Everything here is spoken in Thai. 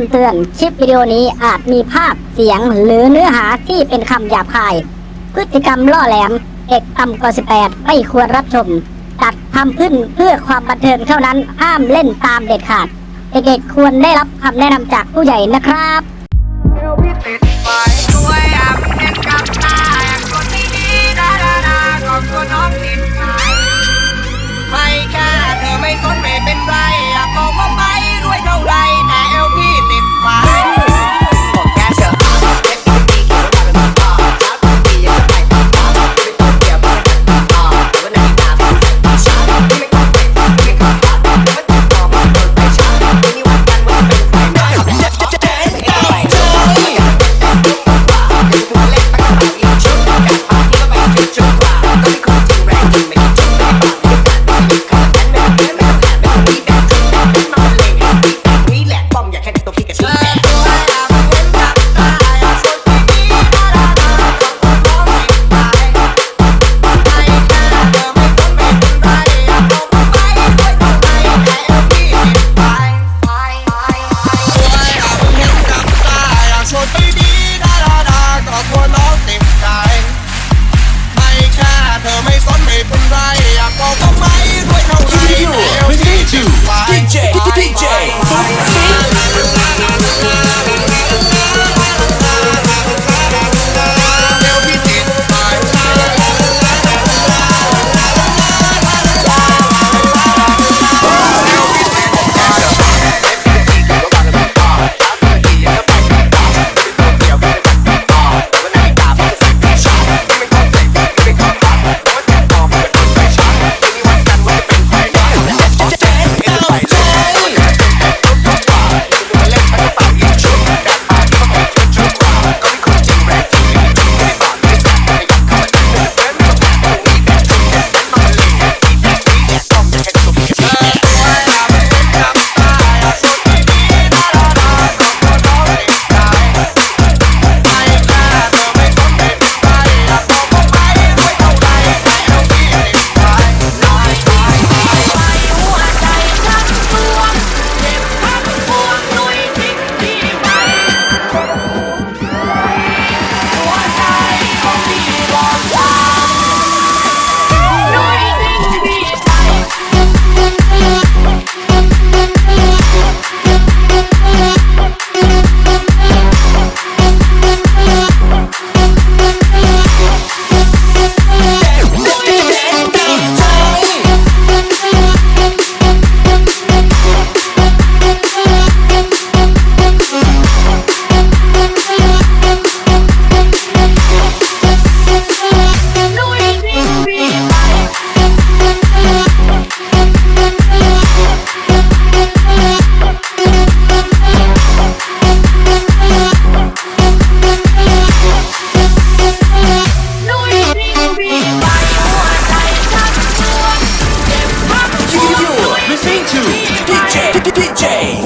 ำเตือน คลิปวิดีโอนี้อาจมีภาพเสียงหรือเนื้อหาที่เป็นคำหยาบคาย พฤติกรรมล่อแหลม เด็กต่ำกว่า 18 ไม่ควรรับชม ตัดทำขึ้นเพื่อความบันเทิงเท่านั้น ห้ามเล่นตามเด็ดขาด เด็กๆควรได้รับคำแนะนำจากผู้ใหญ่นะครับ DJ. Hey.